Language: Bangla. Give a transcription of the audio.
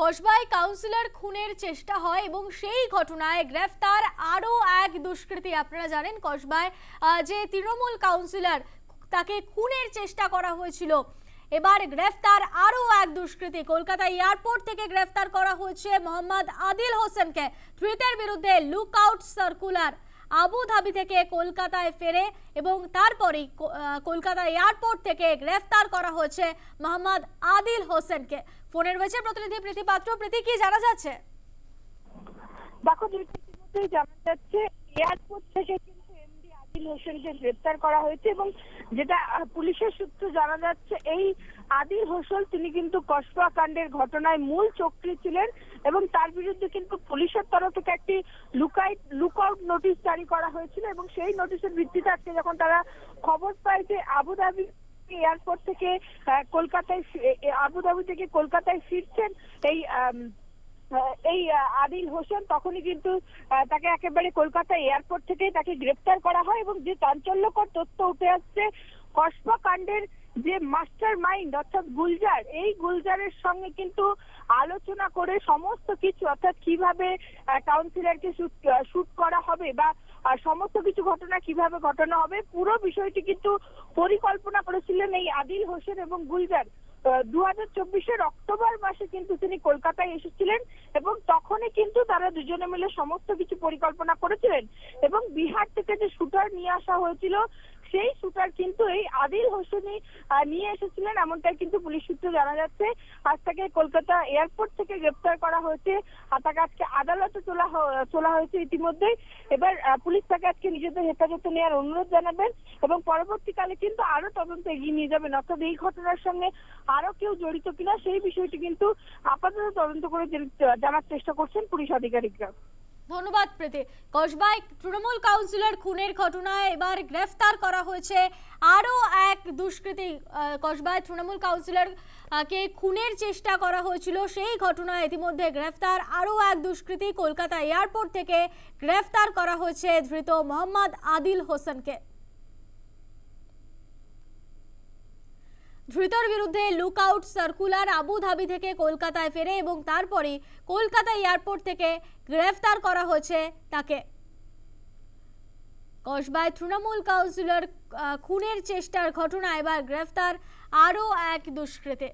কসবায় কাউন্সিলর খুনের চেষ্টা হয় এবং সেই ঘটনায় গ্রেফতার আরও এক দুষ্কৃতী। আপনারা জানেন কসবায় যে তৃণমূল কাউন্সিলর, তাকে খুনের চেষ্টা করা হয়েছিল। এবার গ্রেফতার আরও এক দুষ্কৃতী। কলকাতা এয়ারপোর্ট থেকে গ্রেফতার করা হয়েছে মোহাম্মদ আদিল হোসেনকে। ধৃতের বিরুদ্ধে লুক আউট সার্কুলার। আবুধাবি থেকে কলকাতায় ফেরে এবং তারপরেই কলকাতা এয়ারপোর্ট থেকে গ্রেফতার করা হয়েছে মোহাম্মদ আদিল হোসেনকে। ফোনে রয়েছে প্রতিনিধি প্রীতি পাত্র। প্রীতি, কি জানা যাচ্ছে? দেখো জানা যাচ্ছে এয়ারপোর্ট থেকে কিন্তু এমডি আদিল হোসেনকে গ্রেপ্তার করা হয়েছে এবং যেটা পুলিশের সূত্রে জানা যাচ্ছে, এই আদিল হোসল তিনি কিন্তু কসবা কাণ্ডের ঘটনায় মূল চক্রী ছিলেন এবং তার বিরুদ্ধে কিন্তু পুলিশের তরফ থেকে একটি লুকাইট লুকআউট নোটিশ জারি করা হয়েছিল এবং সেই নোটিশের ভিত্তিতে আজকে যখন তারা খবর পায় যে আবুধাবি এয়ারপোর্ট থেকে কলকাতায় আবুধাবি থেকে কলকাতায় ফিরছেন, এই এই আদিল হোসেন তখনই কিন্তু তাকে একেবারে কলকাতা এয়ারপোর্ট থেকেই তাকে গ্রেপ্তার করা হয় এবং যে চাঞ্চল্যকর তথ্য উঠে আসছে কসবা কাণ্ডের যে মাস্টার মাইন্ড অর্থাৎ গুলজার, এই গুলজারের সঙ্গে কিন্তু আলোচনা করে সমস্ত কিছু, অর্থাৎ কীভাবে কাউন্সিলরকে শুট করা হবে বা সমস্ত কিছু ঘটনা কীভাবে ঘটানো হবে, পুরো বিষয়টি কিন্তু পরিকল্পনা করেছিলেন এই আদিল হোসেন এবং গুলজার। দু হাজার অক্টোবর মাসে কিন্তু তিনি কলকাতায় এসেছিলেন এবং তখনই কিন্তু তারা দুজনে মিলে সমস্ত কিছু পরিকল্পনা করেছিলেন এবং বিহার থেকে যে শুটার নিয়ে আসা হয়েছিল সেই শুটার কিন্তু এই আদিল হোসেনই নিয়ে এসেছিলেন, এমনটাই কিন্তু পুলিশ সূত্রে জানা যাচ্ছে। আজ তাকে কলকাতা এয়ারপোর্ট থেকে গ্রেপ্তার করা হয়েছে। আর তাকে আজকে আদালতে তোলা তোলা হয়েছে ইতিমধ্যেই। এবার পুলিশ তাকে আজকে নিজেদের হেফাজতে নেওয়ার অনুরোধ জানাবেন এবং পরবর্তীকালে কিন্তু আরও তদন্ত এগিয়ে নিয়ে যাবেন। অর্থাৎ এই ঘটনার সঙ্গে আরও কেউ জড়িত কিনা সেই বিষয়টি কিন্তু আপাতত তদন্ত করে জানার চেষ্টা করছেন পুলিশ আধিকারিকরা। ধন্যবাদ প্রীতি। কসবায় তৃণমূল কাউন্সিলর খুনের ঘটনায় এবার গ্রেফতার করা হয়েছে আরও এক দুষ্কৃতী। কসবায় তৃণমূল কাউন্সিলর কে খুনের চেষ্টা করা হয়েছিল সেই ঘটনায় ইতিমধ্যে গ্রেফতার আরও এক দুষ্কৃতী কলকাতা এয়ারপোর্ট থেকে গ্রেফতার করা হয়েছে ধৃত মোহাম্মদ আদিল হোসেনকে। ধৃতর বিরুদ্ধে লুক আউট সার্কুলার আবুধাবি থেকে কলকাতায় ফেরে এবং তারপরে কলকাতা এয়ারপোর্ট থেকে গ্রেফতার করা হয়েছে তাকে। কসবায় তৃণমূল কাউন্সিলর খুনের চেষ্টার ঘটনা এবার গ্রেফতার আরও এক দুষ্কৃতী।